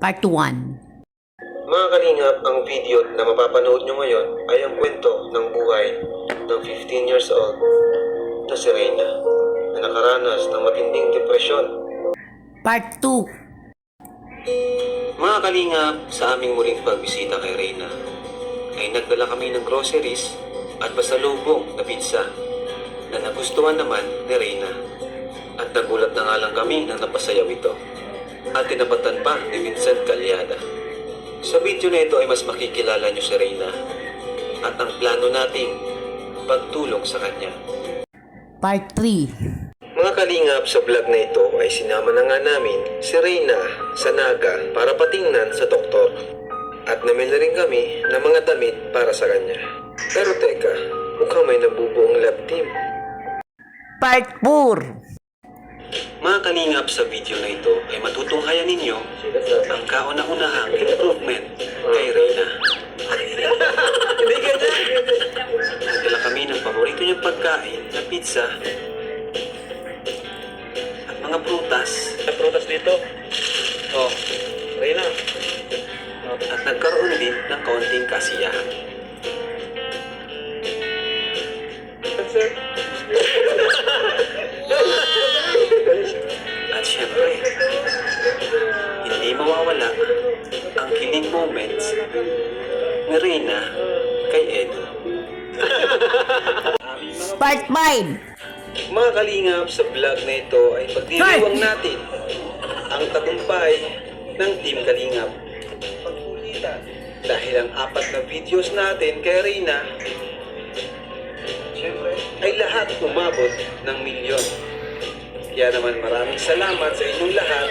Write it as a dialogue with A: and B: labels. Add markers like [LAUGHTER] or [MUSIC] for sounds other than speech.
A: Part 1
B: Mga kalingap, ang video na mapapanood nyo ngayon ay ang kwento ng buhay ng 15 years old na si Reyna na nakaranas ng matinding depresyon.
A: Part 2
B: Mga kalingap, sa aming muling pagbisita kay Reyna ay nagdala kami ng groceries at pasalubong na pizza na nagustuhan naman ni Reyna. At nagulat na nga lang kami nang napasayaw ito. At tinapatan pa ni Vincent Calyada. Sa video na ito ay mas makikilala niyo si Reyna at ang plano nating pagtulong sa kanya.
A: Part 3
B: Mga kalingap sa vlog na ito ay sinama na nga namin si Reyna sa Naga para patingnan sa doktor. At namili rin kami ng mga damit para sa kanya. Pero teka, mukhang may nabubuong lab team.
A: Part 4
B: Mga kalingap sa video na ito ay matutunghayan ninyo ang kauna-unahang improvement kay Reyna. [LAUGHS] Hindi ganyan! Nagdala kami ng paborito niyang pagkain na pizza at mga prutas.
C: May prutas dito. Oh, Reyna.
B: at nagkaroon din ng kaunting kasiyahan. Mawawala ang kilig moments ni Reyna kay Edo. [LAUGHS]
A: Part 5
B: Mga kalingap, sa vlog na ito ay pagdiriwang natin ang tagumpay ng Team Kalingap. Pagkulitan. Dahil ang apat na videos natin kay Siyempre, ay lahat umabot ng milyon. Kaya naman maraming salamat sa inyong lahat